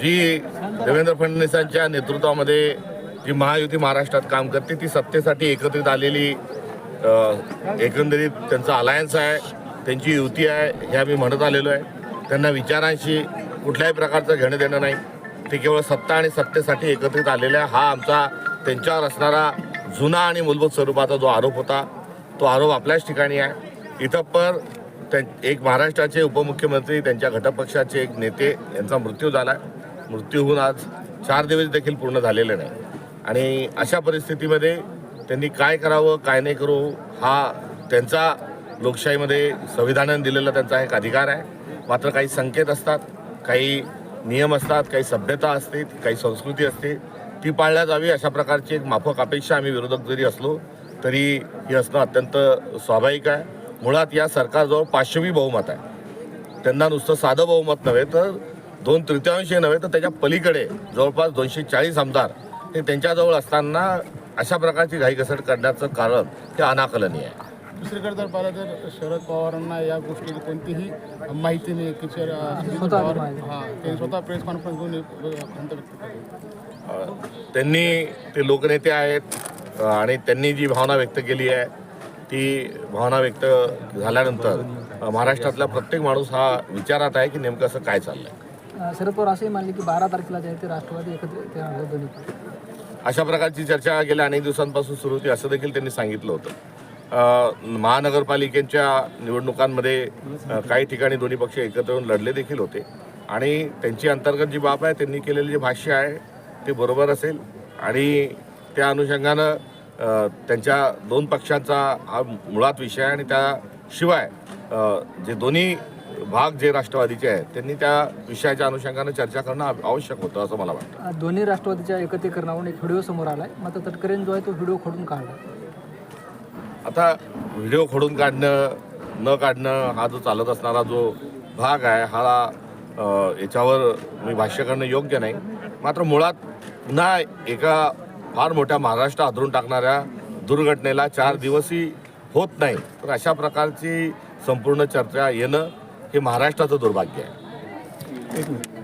जी देवेंद्र फडणवीसांच्या नेतृत्वामध्ये जी महायुती महाराष्ट्रात काम करते ती सत्तेसाठी एकत्रित आलेली एकंदरीत त्यांचं अलायन्स आहे त्यांची युती आहे हे आम्ही म्हणत आलेलो आहे. त्यांना विचारांशी कुठल्याही प्रकारचं घेणं देणं नाही. ते केवळ सत्ता आणि सत्तेसाठी एकत्रित आलेले आहे हा आमचा त्यांच्यावर असणारा जुना आणि मूलभूत स्वरूपाचा जो आरोप होता तो आरोप आपल्याच ठिकाणी आहे. इथं पर त्यां एक महाराष्ट्राचे उपमुख्यमंत्री त्यांच्या घटकपक्षाचे एक नेते यांचा मृत्यू झाला आहे मृत्यू होऊन आज चार दिवस देखील पूर्ण झालेले नाही. आणि अशा परिस्थितीमध्ये त्यांनी काय करावं काय नाही करू हा त्यांचा लोकशाहीमध्ये संविधानाने दिलेला त्यांचा एक अधिकार आहे. मात्र काही संकेत असतात काही नियम असतात काही सभ्यता असते काही संस्कृती असते ती पाळल्या जावी अशा प्रकारची एक माफक अपेक्षा आम्ही विरोधक जरी असलो तरी हे असणं अत्यंत स्वाभाविक आहे. मुळात या सरकारजवळ पाचशेवी बहुमत आहे. त्यांना नुसतं साधं बहुमत नव्हे तर दोन तृतीयांशी नव्हे तर त्याच्या पलीकडे जवळपास दोनशे चाळीस आमदार हे त्यांच्याजवळ असताना अशा प्रकारची घाईघसट करण्याचं कारण हे अनाकलनीय आहे. दुसरीकडे जर पाहिलं तर शरद पवारांना या गोष्टीची कोणतीही माहिती नाही की शर- पवार हा ते स्वतः प्रेस कॉन्फरन्स घेऊन त्यांनी ते लोकनेते आहेत आणि त्यांनी जी भावना व्यक्त केली आहे ती भावना व्यक्त झाल्यानंतर महाराष्ट्रातला प्रत्येक माणूस हा विचारात आहे की नेमकं असं काय चाललंय. अ, शरद पवार असंही मानले की बारा तारखेला जे आहे ते राष्ट्रवादी एकत्र दोन्ही अशा प्रकारची चर्चा गेल्या अनेक दिवसांपासून सुरू होती असं देखील त्यांनी सांगितलं होतं. महानगरपालिकेच्या निवडणुकांमध्ये काही ठिकाणी दोन्ही पक्ष एकत्र येऊन लढले देखील होते. आणि त्यांची अंतर्गत जी बाब आहे त्यांनी केलेली जे भाष्य आहे ते बरोबर असेल. आणि त्या अनुषंगानं त्यांच्या दोन पक्षांचा हा मुळात विषय आहे आणि त्याशिवाय जे दोन्ही भाग जे राष्ट्रवादीचे आहेत त्यांनी त्या विषयाच्या अनुषंगानं चर्चा करणं आव- आवश्यक होतं असं मला वाटतं. दोन्ही राष्ट्रवादीच्या एकत्रीकरणावरून एक व्हिडिओ समोर आलाय. मात्र तटकरेन जो आहे तो व्हिडिओ खोडून काढला. आता व्हिडिओ खोडून काढणं न काढणं हा जो चालत असणारा जो भाग आहे हा याच्यावर मी भाष्य करणं योग्य नाही. मात्र मुळात पुन्हा एका फार मोठ्या महाराष्ट्र हादरून टाकणाऱ्या दुर्घटनेला चार दिवसही होत नाही. तर अशा प्रकारची संपूर्ण चर्चा येणं हे महाराष्ट्राचं दुर्भाग्य आहे. एक मिनिट.